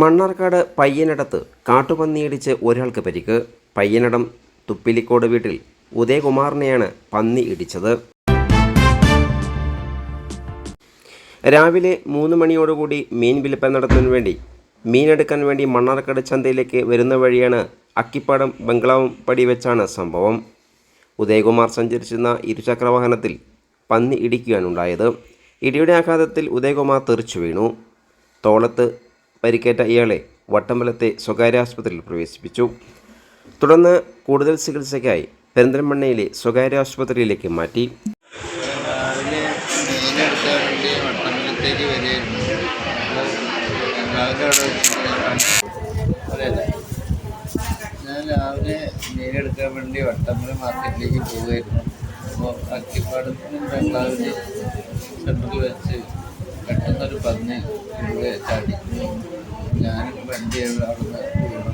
മണ്ണാർക്കാട് പയ്യനടത്ത് കാട്ടുപന്നിയിടിച്ച് ഒരാൾക്ക് പരിക്ക്. പയ്യനടം തുപ്പിലിക്കോട് വീട്ടിൽ ഉദയകുമാറിനെയാണ് പന്നി ഇടിച്ചത്. രാവിലെ മൂന്ന് മണിയോടുകൂടി മീൻ വിൽപ്പന നടത്തുന്നതിന് വേണ്ടി മീനെടുക്കാൻ വേണ്ടി മണ്ണാർക്കാട് ചന്തയിലേക്ക് വരുന്ന വഴിയാണ് അക്കിപ്പാടം ബംഗ്ലാവും പടി വെച്ചാണ് സംഭവം. ഉദയകുമാർ സഞ്ചരിച്ചിരുന്ന ഇരുചക്ര വാഹനത്തിൽ പന്നി ഇടിക്കുകയാണ് ഉണ്ടായത്. ഇടിയുടെ ആഘാതത്തിൽ ഉദയകുമാർ തെറിച്ചു വീണു. തോളത്ത് പരിക്കേറ്റ ഇയാളെ വട്ടമ്പലത്തെ സ്വകാര്യ ആശുപത്രിയിൽ പ്രവേശിപ്പിച്ചു. തുടർന്ന് കൂടുതൽ ചികിത്സയ്ക്കായി പെരിന്തൽമണ്ണയിലെ സ്വകാര്യ ആശുപത്രിയിലേക്ക് മാറ്റി. ഞാൻ രാവിലെ മീനെടുക്കാൻ വേണ്ടി വട്ടമ്പലം മാർക്കറ്റിലേക്ക് പോവുകയായിരുന്നു അപ്പോൾ അക്കിപ്പാടത്തും ബംഗ്ലാവിന്റെ സെന്ററിൽ വെച്ച് പെട്ടെന്നൊരു പന്നി ഇവിടെ ചാടി. ഞാനും വണ്ടി അവിടുന്ന് വീണു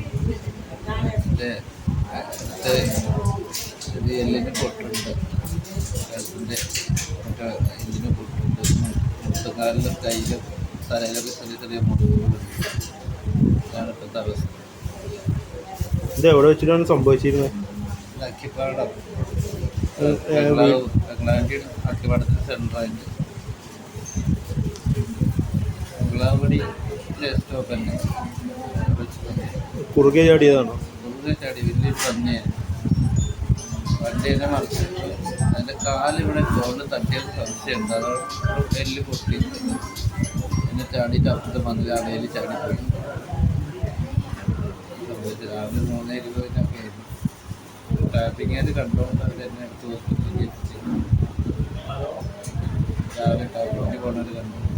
എന്റെ അടുത്ത് ഇത് എല്ലിന് പൊട്ടുണ്ട്. എന്റെ മറ്റേ എല്ലിന് പൊട്ടുണ്ട്. മുട്ടുകാലിലും കയ്യിലും തലയിലൊക്കെ ചെറിയ ചെറിയ മുറിവുകളുണ്ട് ഇതാണ് ഇപ്പോഴത്തെ അവസ്ഥ. ഇത് എവിടെ വെച്ചിട്ടാണ് സംഭവിച്ചിരുന്നത് അക്കിപ്പാടം. ബംഗ്ലാവിന്റെ അക്കിപ്പാടത്തിന് സെന്ററായിട്ട് ബംഗ്ലാവടി സ്റ്റോപ്പ് തന്നെ. കുറുകെ ചാടിയതാണോ? കുറുകെ ചാടി വലിയൊരു പന്നിയായിരുന്നു വണ്ടി തന്നെ മറിച്ചിട്ടു അതിന്റെ ചോറിന് തട്ടിയത് സംശയമുണ്ട് അതോട് എല്ല് പൊട്ടി. എന്നെ ചാടിയിട്ട് അപ്പുറത്തെ മതിലാടയിൽ ചാടിപ്പോയി. സംഭവിച്ചു രാവിലെ മൂന്ന് ഇരുപതിനൊക്കെ ആയിരുന്നു. ട്രാഫിക്കാർ കണ്ടുകൊണ്ട് അവർ എന്നെ എടുത്ത് ഹോസ്പിറ്റലിൽ എത്തിച്ചു. രാവിലെ ടൗണിൽ പോണവർ കണ്ടു.